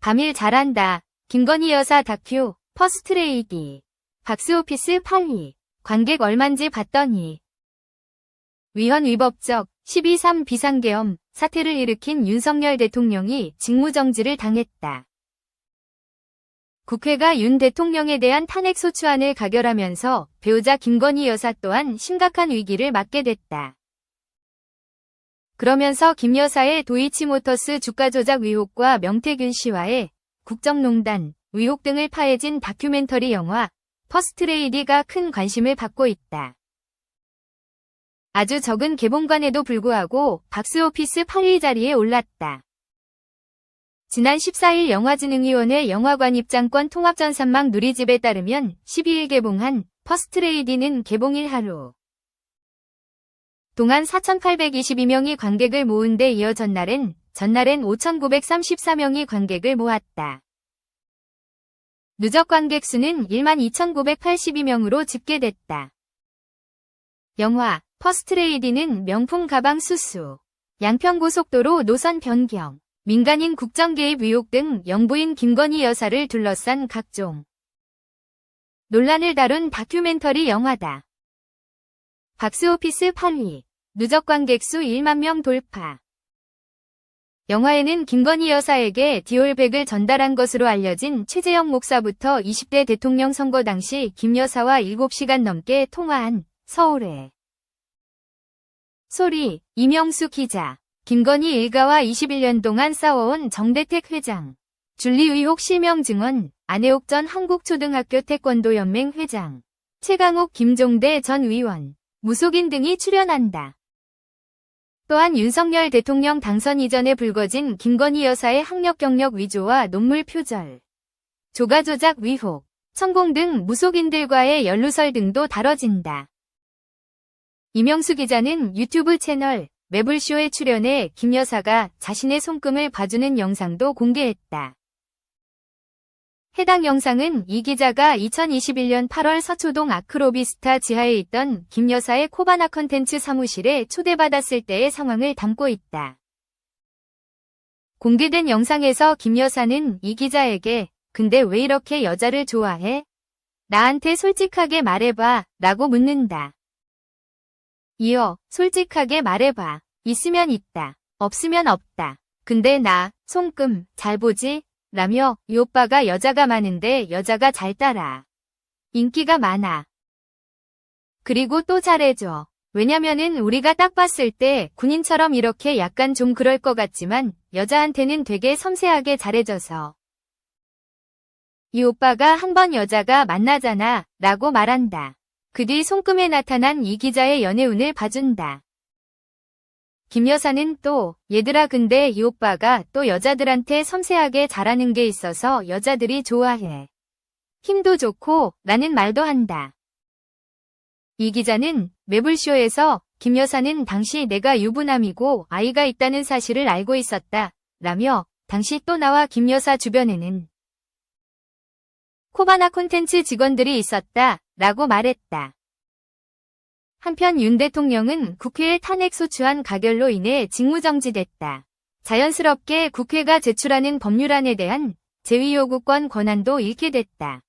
밤일 잘한다. 김건희 여사 다큐, 퍼스트레이디. 박스오피스 8위. 관객 얼만지 봤더니. 위헌 위법적 12.3 비상계엄 사태를 일으킨 윤석열 대통령이 직무정지를 당했다. 국회가 윤 대통령에 대한 탄핵소추안을 가결하면서 배우자 김건희 여사 또한 심각한 위기를 맞게 됐다. 그러면서 김 여사의 도이치모터스 주가 조작 의혹과 명태균 씨와의 국정농단 의혹 등을 파헤진 다큐멘터리 영화 퍼스트레이디가 큰 관심을 받고 있다. 아주 적은 개봉관에도 불구하고 박스오피스 8위 자리에 올랐다. 지난 14일 영화진흥위원회 영화관 입장권 통합전산망 누리집에 따르면 12일 개봉한 퍼스트레이디는 개봉일 하루 동안 4,822명이 관객을 모은 데 이어 전날엔 전날엔 5,934명이 관객을 모았다. 누적 관객 수는 12,982명으로 집계됐다. 영화 퍼스트레이디는 명품 가방 수수, 양평고속도로 노선 변경, 민간인 국정 개입 의혹 등 영부인 김건희 여사를 둘러싼 각종 논란을 다룬 다큐멘터리 영화다. 박스오피스 8위, 누적 관객 수 1만 명 돌파. 영화에는 김건희 여사에게 디올백을 전달한 것으로 알려진 최재형 목사부터 20대 대통령 선거 당시 김 여사와 7시간 넘게 통화한 서울의 소리 이명수 기자. 김건희 일가와 21년 동안 싸워온 정대택 회장. 줄리 의혹 실명 증언 안혜옥 전 한국초등학교 태권도연맹 회장. 최강욱 김종대 전 의원. 무속인 등이 출연한다. 또한 윤석열 대통령 당선 이전에 불거진 김건희 여사의 학력 경력 위조와 논물 표절, 조가 조작 위혹, 천공 등 무속인들과의 연루설 등도 다뤄진다. 이명수 기자는 유튜브 채널 매불쇼에 출연해 김 여사가 자신의 손금을 봐주는 영상도 공개했다. 해당 영상은 이 기자가 2021년 8월 서초동 아크로비스타 지하에 있던 김 여사의 코바나 컨텐츠 사무실에 초대받았을 때의 상황을 담고 있다. 공개된 영상에서 김 여사는 이 기자에게 근데 왜 이렇게 여자를 좋아해? 나한테 솔직하게 말해봐 라고 묻는다. 이어 솔직하게 말해봐. 있으면 있다. 없으면 없다. 근데 나 손금 잘 보지? 라며 이 오빠가 여자가 많은데 여자가 잘 따라. 인기가 많아. 그리고 또 잘해줘. 왜냐면은 우리가 딱 봤을 때 군인처럼 이렇게 약간 좀 그럴 것 같지만 여자한테는 되게 섬세하게 잘해줘서. 이 오빠가 한 번 여자가 만나잖아 라고 말한다. 그 뒤 손금에 나타난 이 기자의 연애운을 봐준다. 김 여사는 또 얘들아 근데 이 오빠가 또 여자들한테 섬세하게 잘하는 게 있어서 여자들이 좋아해. 힘도 좋고 라는 말도 한다. 이 기자는 매불쇼에서 김 여사는 당시 내가 유부남이고 아이가 있다는 사실을 알고 있었다. 라며 당시 또 나와 김 여사 주변에는 코바나 콘텐츠 직원들이 있었다. 라고 말했다. 한편 윤 대통령은 국회의 탄핵소추안 가결로 인해 직무정지됐다. 자연스럽게 국회가 제출하는 법률안에 대한 제위요구권 권한도 잃게 됐다.